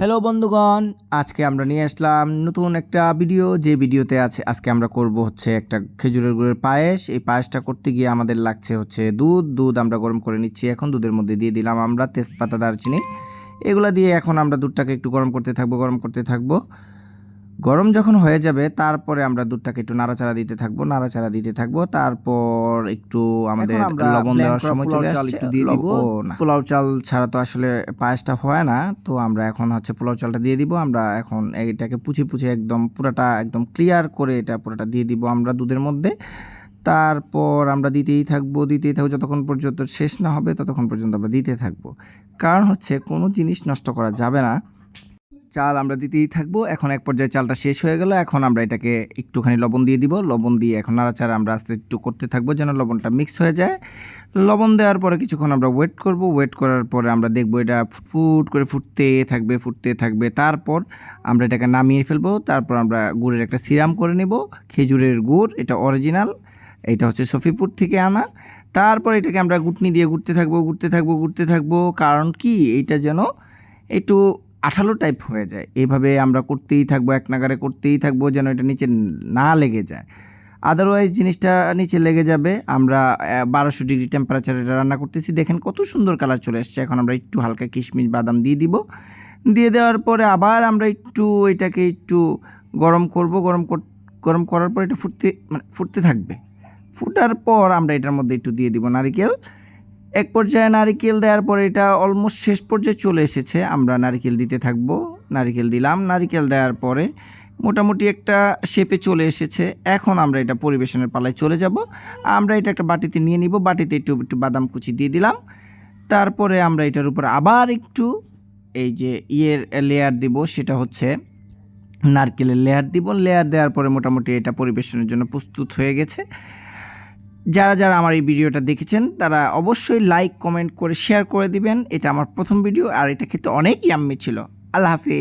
Hello বন্ধুগণ, আজকে আমরা নিয়ে আসলাম নতুন একটা ভিডিও। যে ভিডিওতে আছে, আজকে আমরা করব হচ্ছে একটা খেজুরের গুড়ের পায়েস। এই পায়েসটা করতে গিয়ে আমাদের লাগছে হচ্ছে দুধ। দুধ আমরা গরম করে নিচ্ছি এখন। দুধের মধ্যে দিয়ে দিলাম আমরা তেজপাতা, দারচিনি। এগুলো দিয়ে এখন আমরা দুধটাকে একটু গরম করতে থাকব, গরম করতে থাকব। গরম যখন হয়ে যাবে তারপরে আমরা দুধটাকে একটু নাড়াচাড়া দিতে থাকব নাড়াচাড়া দিতে থাকব তারপর একটু আমাদের লবণ দেওয়ার সময় চলে আসছে। একটু দিয়ে দিব। না। পোলাও চাল ছাড়া তো আসলে পায়েসটা হয় না তো আমরা এখন হচ্ছে পোলাও চালটা দিয়ে দিব। আমরা এখন এটাকে পুছে পুছে একদম পুরাটা একদম ক্লিয়ার করে এটা পুরোটা দিয়ে দিব আমরা দুধের মধ্যে। তারপর আমরা দিতেই থাকব দিতেই থাকব যতক্ষণ পর্যন্ত শেষ না হবে ততক্ষণ পর্যন্ত আমরা দিতে থাকব। কারণ হচ্ছে কোনো জিনিস নষ্ট করা যাবে না। চাল আমরা দিতেই থাকব। এখন এক পর্যায়ে চালটা শেষ হয়ে গেল। এখন আমরা এটাকে একটুখানি লবণ দিয়ে দিব। লবণ দিয়ে এখন নাড়াচাড়া আমরা আস্তে একটু করতে থাকব যেন লবণটা মিক্স হয়ে যায়। লবণ দেওয়ার পরে কিছুক্ষণ আমরা ওয়েট করব। ওয়েট করার পরে আমরা দেখব এটা ফুট করে ফুটতে থাকবে ফুটতে থাকবে। তারপর আমরা এটাকে নামিয়ে ফেলব। তারপর আমরা গুড়ের একটা সিরাম করে নেব। খেজুরের গুড়, এটা অরিজিনাল এটা হচ্ছে সফিপুর থেকে আনা। তারপর এটাকে আমরা গুটনি দিয়ে ঘুরতে থাকব ঘুরতে থাকব ঘুরতে থাকব। কারণ কি? এইটা যেন একটু আঠালো টাইপ হয়ে যায়। এইভাবে আমরা করতেই থাকব, এক নাগারে করতেই থাকব যেন এটা নিচে না লেগে যায়। আদারওয়াইজ জিনিসটা নিচে লেগে যাবে। আমরা বারোশো ডিগ্রি টেম্পারেচারে এটা রান্না করতেছি। দেখেন কত সুন্দর কালার চলে এসছে। এখন আমরা একটু হালকা কিশমিশ বাদাম দিয়ে দিব। দিয়ে দেওয়ার পরে আবার আমরা একটু এটাকে একটু গরম করব। গরম গরম করার পর এটা ফুটতে মানে ফুটতে থাকবে। ফুটার পর আমরা এটার মধ্যে একটু দিয়ে দিব নারিকেল। এক পর্যায়ে নারিকেল দেওয়ার পরে এটা অলমোস্ট শেষ পর্যায়ে চলে এসেছে। আমরা নারিকেল দিতে থাকব। নারিকেল দিলাম। নারিকেল দেওয়ার পরে মোটামুটি একটা শেপে চলে এসেছে। এখন আমরা এটা পরিবেশনের পালায় চলে যাব। আমরা এটা একটা বাটিতে নিয়ে নিব। বাটিতে একটু একটু বাদাম কুচি দিয়ে দিলাম। তারপরে আমরা এটার উপর আবার একটু এই যে ইয়ের লেয়ার দিব। সেটা হচ্ছে নারকেলের লেয়ার দিব। লেয়ার দেওয়ার পরে মোটামুটি এটা পরিবেশনের জন্য প্রস্তুত হয়ে গেছে। যারা যারা আমার এই ভিডিওটা দেখেছেন, তারা অবশ্যই লাইক কমেন্ট করে শেয়ার করে দিবেন। এটা আমার প্রথম ভিডিও আর এটা খেতে অনেক ইয়াম্মি ছিল। আল্লাহ হাফিজ।